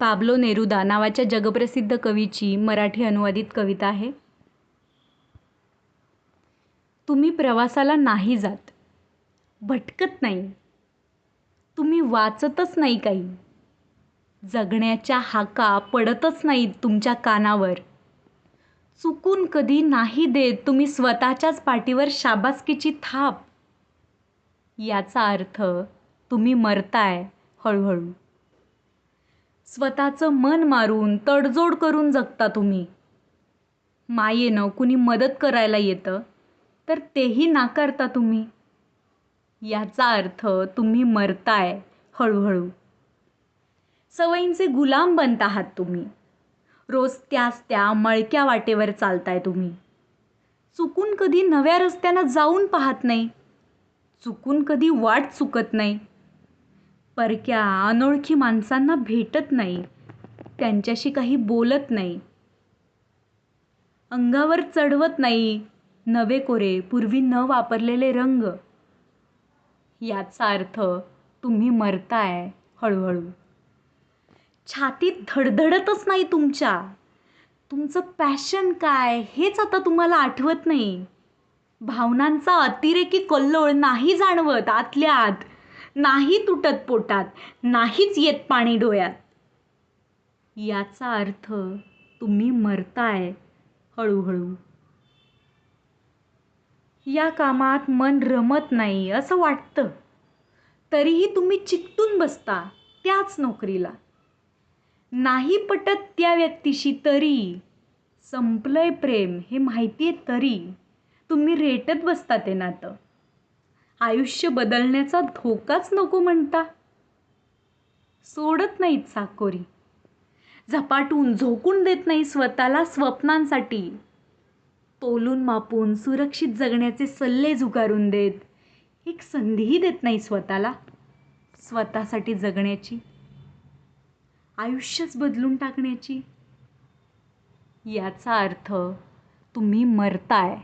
Pablo Neruda नावाच्या जगप्रसिद्ध कवीची मराठी अनुवादित कविता आहे. तुम्ही प्रवासाला नाही जात. भटकत नाही. तुम्ही वाचतच नाही काही. जगण्याच्या हाका पडतच नाहीत तुमच्या कानावर. चुकून कधी नाही देत तुम्ही स्वतःच्याच पाठीवर शाबासकीची थाप. याचा अर्थ तुम्ही मरताय हळूहळू. स्वतःचं मन मारून तडजोड करून जगता तुम्ही. मायेनं कुणी मदत करायला येतं तर तेही नाकारता तुम्ही. याचा अर्थ तुम्ही मरताय हळूहळू. सवयींचे गुलाम बनत आहात तुम्ही. रोज त्याच त्या मळक्या वाटेवर चालताय तुम्ही. चुकून कधी नव्या रस्त्यानं जाऊन पाहत नाही. चुकून कधी वाट चुकत नाही. परक्या अनोळखी माणसांना भेटत नाही. त्यांच्याशी काही बोलत नाही. अंगावर चढवत नाही. नवे कोरे पूर्वी न वापरलेले रंग. याचा अर्थ तुम्ही मरताय हळूहळू. छातीत धडधडतच नाही तुमच्या. तुमचं पॅशन काय हेच आता तुम्हाला आठवत नाही. भावनांचा अतिरेकी कल्लोळ नाही जाणवत आतल्या आत. नाही तुटत पोटात नाहीच येत पाणी डोळ्यात. याचा अर्थ तुम्ही मरताय हळूहळू. या कामात मन रमत नाही असं वाटतं. तरीही तुम्ही चिकटून बसता त्याच नोकरीला. नाही पटत त्या व्यक्तीशी तरी. संपलंय प्रेम हे माहिती आहे तरी. तुम्ही रेटत बसता ते नातं. आयुष्य बदलण्याचा धोकाच नको म्हणता. सोडत नाहीत साकोरी. झपाटून झोकून देत नाही स्वतःला स्वप्नांसाठी. तोलून मापून सुरक्षित जगण्याचे सल्ले झुगारून देत. एक संधीही देत नाही स्वतःला. स्वतःसाठी जगण्याची. आयुष्यच बदलून टाकण्याची. याचा अर्थ तुम्ही मरताय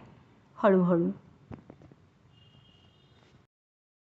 हळूहळू.